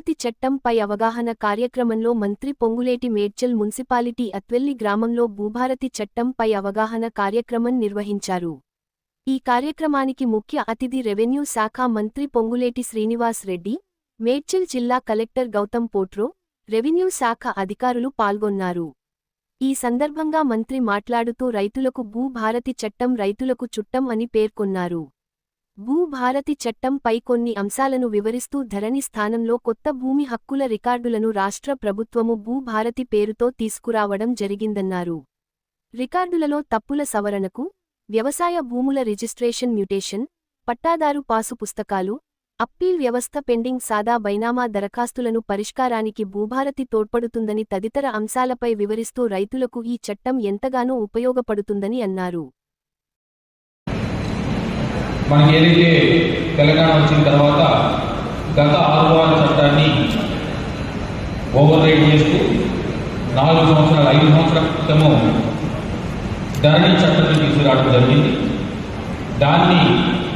భూభారతి చట్టంపై అవగాహన కార్యక్రమంలో మంత్రి పొంగులేటి మేడ్చల్ మున్సిపాలిటీ అత్వెల్లి గ్రామంలో భూభారతి చట్టంపై అవగాహన కార్యక్రమం నిర్వహించారు. ఈ కార్యక్రమానికి ముఖ్య అతిథి రెవెన్యూ శాఖ మంత్రి పొంగులేటి శ్రీనివాస్ రెడ్డి మేడ్చల్ జిల్లా కలెక్టర్ గౌతమ్ పోట్రో రెవెన్యూ శాఖ అధికారులు పాల్గొన్నారు. ఈ సందర్భంగా మంత్రి మాట్లాడుతూ రైతులకు భూభారతి చట్టం రైతులకు చుట్టం అని పేర్కొన్నారు. భూభారతి చట్టంపై కొన్ని అంశాలను వివరిస్తూ ధరణి స్థానంలో కొత్త భూమి హక్కుల రికార్డులను రాష్ట్ర ప్రభుత్వము భూభారతి పేరుతో తీసుకురావడం జరిగిందన్నారు. రికార్డులలో తప్పుల సవరణకు వ్యవసాయ భూముల రిజిస్ట్రేషన్ మ్యుటేషన్ పట్టాదారు పాసు పుస్తకాలు అప్పీల్ వ్యవస్థ పెండింగ్ సాదా బైనామా దరఖాస్తులను పరిష్కారానికి భూభారతి తోడ్పడుతుందని తదితర అంశాలపై వివరిస్తూ రైతులకు ఈ చట్టం ఎంతగానో ఉపయోగపడుతుందని అన్నారు. మనకి ఏదైతే తెలంగాణ వచ్చిన తర్వాత గత ఆరు వారాల చట్టాన్ని ఓవర్ రైడ్ చేస్తూ నాలుగు సంవత్సరాలు ఐదు సంవత్సరాల క్రితము ధరణి చట్టాన్ని తీసుకురావడం జరిగింది. దాన్ని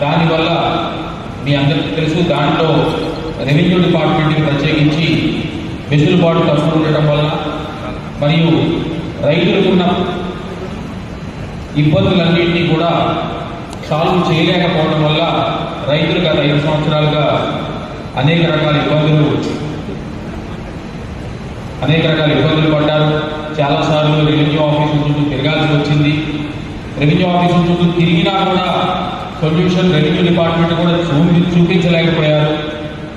దానివల్ల మీ అందరికీ తెలుసు దాంట్లో రెవెన్యూ డిపార్ట్మెంట్కి ప్రత్యేకించి వెసులుబాటు తక్కువ ఉండటం వల్ల మరియు రైతులకున్న ఇబ్బందులన్నింటినీ కూడా సాల్వ్ చేయలేకపోవడం వల్ల రైతులు గత ఐదు సంవత్సరాలుగా అనేక రకాల ఇబ్బందులు అనేక రకాల ఇబ్బందులు పడ్డారు. చాలాసార్లు రెవెన్యూ ఆఫీసు చుట్టూ తిరగాల్సి వచ్చింది. రెవెన్యూ ఆఫీసు చుట్టూ తిరిగినా కూడా సొల్యూషన్ రెవెన్యూ డిపార్ట్మెంట్ కూడా చూపి చూపించలేకపోయారు.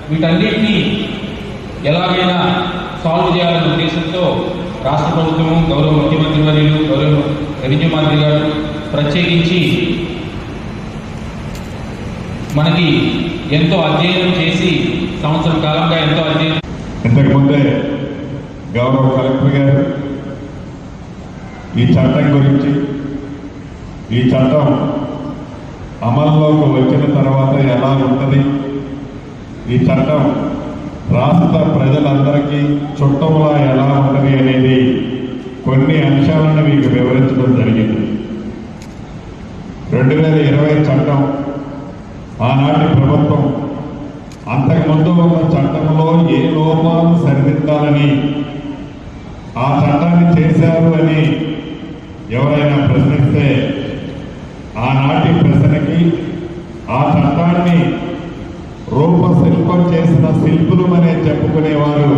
వీటన్నిటినీ ఎలాగైనా సాల్వ్ చేయాలనే ఉద్దేశంతో రాష్ట్ర ప్రభుత్వం గౌరవ ముఖ్యమంత్రి వర్యులు గౌరవ రెవెన్యూ మంత్రి గారు ప్రత్యేకించి మనకి ఎంతో అధ్యయనం చేసి సంవత్సరం కాలంగా ఎంతో అధ్యయనం ఇంతకుముందే గౌరవ కలెక్టర్ గారు ఈ చట్టం గురించి ఈ చట్టం అమల్లోకి వచ్చిన తర్వాత ఎలా ఉంటుంది? ఈ చట్టం రాష్ట్ర ప్రజలందరికీ చుట్టంలా ఎలా ఉంటుంది అనేది కొన్ని అంశాలను మీకు వివరించడం జరిగింది. రెండు వేల ఇరవై చట్టం ఆనాటి ప్రభుత్వం అంతకుముందు ఒక చట్టంలో ఏ లోపాలు సరిదిద్దాలని ఆ చట్టాన్ని చేశారు అని ఎవరైనా ప్రశ్నిస్తే ఆనాటి ప్రశ్నకి ఆ చట్టాన్ని రూపశిల్పం చేసిన శిల్పులు అనే చెప్పుకునేవారు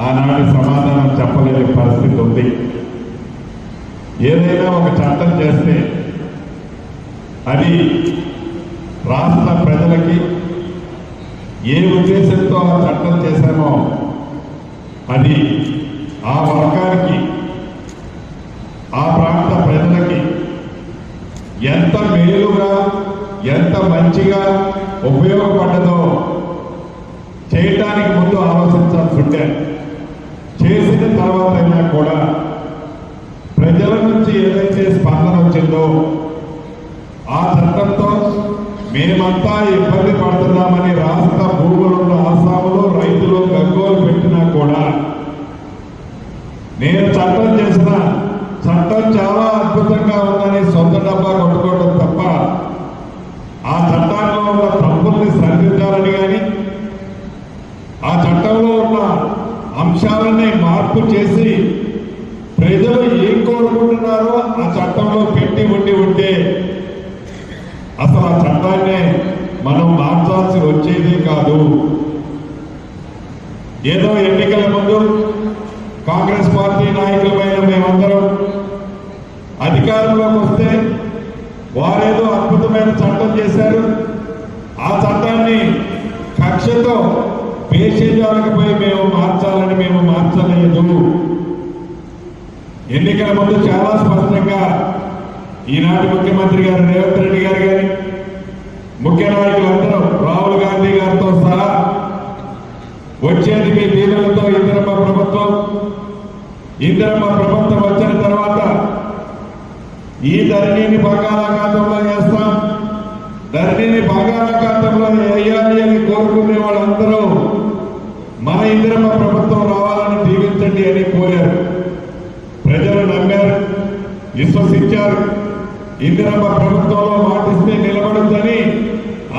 ఆనాటి సమాధానం చెప్పలేని పరిస్థితి ఉంది. ఏదైనా ఒక చట్టం చేస్తే అది రాష్ట్ర ప్రజలకి ఏ ఉద్దేశంతో ఆ చట్టం చేశామో అది ఆ వర్గానికి ఆ ప్రాంత ప్రజలకి ఎంత మేలుగా ఎంత మంచిగా ఉపయోగపడ్డదో చేయటానికి ముందు ఆలోచించాల్సి ఉంటే చేసిన తర్వాత అయినా కూడా ప్రజల నుంచి ఏదైతే స్పందన వచ్చిందో ఆ చట్టంతో మేమంతా ఇబ్బంది పడుతున్నామని రాష్ట్ర భూగోళంలో ఆసాములో రైతులు గగ్గోలు పెట్టినా కూడా నేను చట్టం చేసిన చట్టం చాలా అద్భుతంగా ఉందని సొంత డబ్బా కొట్టుకోవడం తప్ప ఆ చట్టాల్లో ఉన్న తప్పుల్ని సరిదిద్దాలని కానీ ఆ చట్టంలో ఉన్న అంశాలని మార్పు చేసి ప్రజలు ఏం కోరుకుంటున్నారో ఆ చట్టంలో పెట్టి ఉండి ఉంటే అసలు ఆ చట్టాన్ని కాదు. ఏదో ఎన్నికల ముందు కాంగ్రెస్ పార్టీ నాయకులమైన మేమందరం అధికారంలోకి వస్తే వారేదో అద్భుతమైన చట్టం చేశారు. ఆ చట్టాన్ని కక్షతో పేషేజాలకు పోయి మేము మార్చాలని మేము మార్చలేదు. ఎన్నికల ముందు చాలా స్పష్టంగా ఈనాటి ముఖ్యమంత్రి గారు రేవంత్ రెడ్డి గారు కానీ ముఖ్య నాయకులందరూ రాహుల్ గాంధీ గారితో సహా వచ్చేది మీ దీవులతో ఇందిరమ్మ ప్రభుత్వం ఇందిరమ్మ ప్రభుత్వం వచ్చిన తర్వాత ఈ ధరణిని బంగాళాఖాతంలో వేస్తాం. ధరణిని బంగాళాఖాతంలో వేయాలి అని కోరుకునే వాళ్ళందరూ మన ఇందిరమ్మ ప్రభుత్వం రావాలని దీవించండి అని కోరారు. ప్రజలు నమ్మారు విశ్వసించారు. ఇందిరమ్మ ప్రభుత్వంలో మాటిస్తే నిలబడుద్దని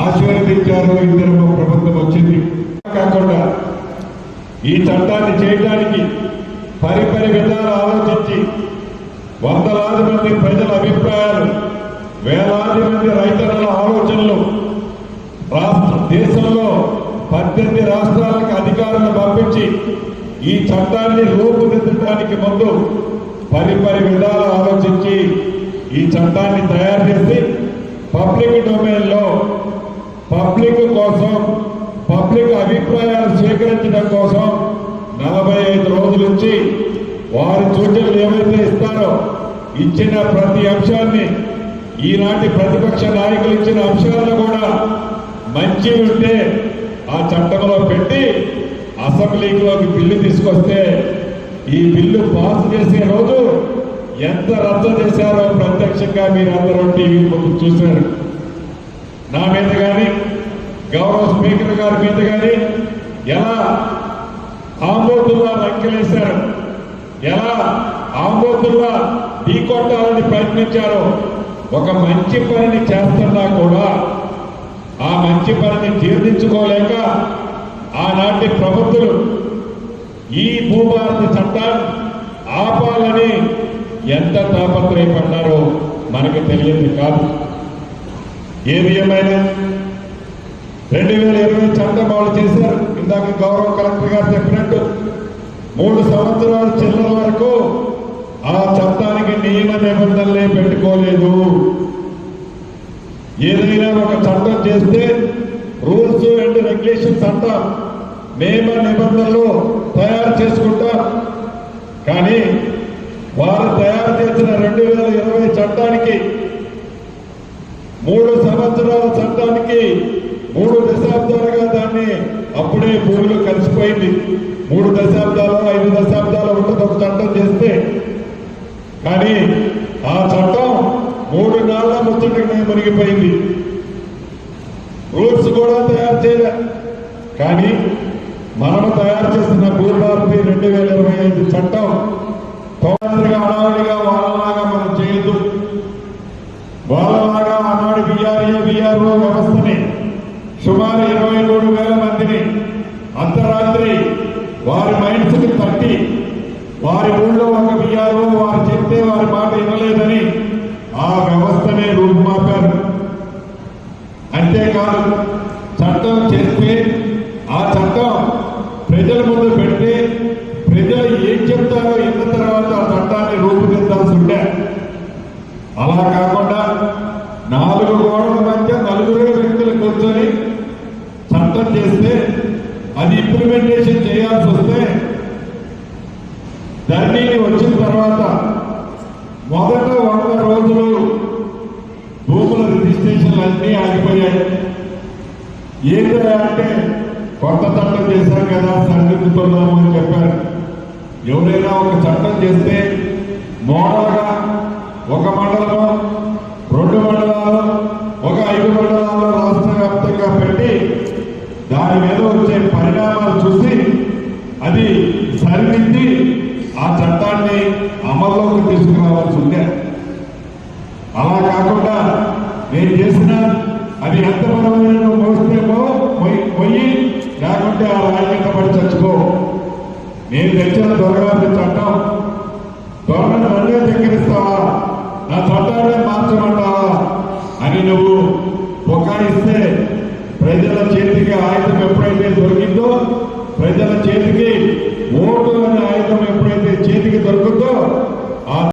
ఆశీర్వదించారు ఇందిరమ్మ ప్రభుత్వం వచ్చింది. కాకుండా ఈ చట్టాన్ని చేయడానికి పరిపరి విధాలు ఆలోచించి వందలాది మంది ప్రజల అభిప్రాయాలు వేలాది మంది రైతన్నల ఆలోచనలు రాష్ట్ర దేశంలో పద్దెనిమిది రాష్ట్రాలకు అధికారులను పంపించి ఈ చట్టాన్ని రూపుదిద్దడానికి ముందు పరిపరి విధాలు ఆలోచించి ఈ చట్టాన్ని తయారు చేసి పబ్లిక్ డొమైన్లో పబ్లిక్ కోసం పబ్లిక్ అభిప్రాయాలు స్వీకరించడం కోసం నలభై ఐదు రోజుల నుంచి వారి సూచనలు ఏవైతే ఇస్తారో ఇచ్చిన ప్రతి అంశాన్ని ఈనాటి ప్రతిపక్ష నాయకులు ఇచ్చిన అంశాలను కూడా మంచి ఉంటే ఆ చట్టంలో పెట్టి అసెంబ్లీలోకి బిల్లు తీసుకొస్తే ఈ బిల్లు పాస్ చేసే రోజు ఎంత రద్దు చేశారో ప్రత్యక్షంగా మీరందరూ టీవీ ముందు చూశారు. నా మీద కానీ గౌరవ స్పీకర్ గారి మీద కానీ ఎలా ఆంబోతుల్లా లంకెలేశారు ఎలా? ఆంబోతుల్లా ఢీకొట్టాలని ప్రయత్నించారో. ఒక మంచి పనిని చేస్తున్నా కూడా ఆ మంచి పనిని జీర్ణించుకోలేక ఆనాటి ప్రభుత్వులు ఈ భూభారత చట్టాన్ని ఆపాలని ఎంత తాపత్రయపడ్డారో మనకు తెలియదు కాదు. ఏది ఏమైనా రెండు వేల ఇరవై చట్టం వాళ్ళు చేశారు. ఇందాక గౌరవ కలెక్టర్ గారు చెప్పిన మూడు సంవత్సరాల చిల్లర వరకు ఆ చట్టానికి నియమ నిబంధనలే పెట్టుకోలేదు. ఏదైనా ఒక చట్టం చేస్తే రూల్స్ అండ్ రెగ్యులేషన్స్ అంటాం నియమ నిబంధనలు తయారు చేసుకుంటాం. కానీ వారు తయారు చేసిన రెండు వేల ఇరవై చట్టానికి మూడు సంవత్సరాల చట్టానికి మూడు దశాబ్దాలుగా దాన్ని అప్పుడే భూమిలో కలిసిపోయింది. మూడు దశాబ్దాలు ఐదు దశాబ్దాలు ఉంటుంది ఒక చట్టం చేస్తే. కానీ ఆ చట్టం మూడు నాళ్ళ ముచ్చటనే మునిగిపోయింది. రూల్స్ కూడా తయారు చేయలే. కానీ మనము తయారు చేసిన భూభారతి రెండు వేల ఇరవై ఐదు చట్టం తొందరగా హడావుడిగా వాళ్ళ కాదు. చట్టం చేస్తే ఆ చట్టం ప్రజల ముందు పెడితే ప్రజలు ఏం చెప్తారో విన్న తర్వాత ఆ చట్టాన్ని రూపుదిద్దాల్సి ఉండే. అలా కాకుండా నాలుగు గోడల మధ్య నలుగురు వ్యక్తులు కూర్చొని చట్టం చేస్తే అది ఇంప్లిమెంటేషన్ చేయాల్సి వస్తే ధరణిని వచ్చిన తర్వాత మొదట వంద రోజులు భూముల రిజిస్ట్రేషన్లు అన్నీ ఆగిపోయాయి. ఏంటంటే అంటే కొత్త చట్టం చేశాం కదా సరిదిద్దుతున్నాము అని చెప్పారు. ఎవరైనా ఒక చట్టం చేస్తే మోడల్గా ఒక మండలం రెండు మండలాలు ఒక ఐదు మండలాలు రాష్ట్ర వ్యాప్తంగా పెట్టి దాని మీద వచ్చే పరిణామాలు చూసి అది సరిదిద్ది ఆ చట్టాన్ని అమల్లోకి తీసుకురావాల్సి ఉండే అలా కాకుండా నేను చేసిన అది ఎంత బలమైన నువ్వు మోస్తేమో పోయి లేకుంటే ఆ రాజకీయ పడి చచ్చిపో. నేను తెచ్చిన దొరగారి చట్టం. దొరను నన్నే దగ్గరిస్తావా నా చట్టాన్ని మార్చమంటావా? అని నువ్వు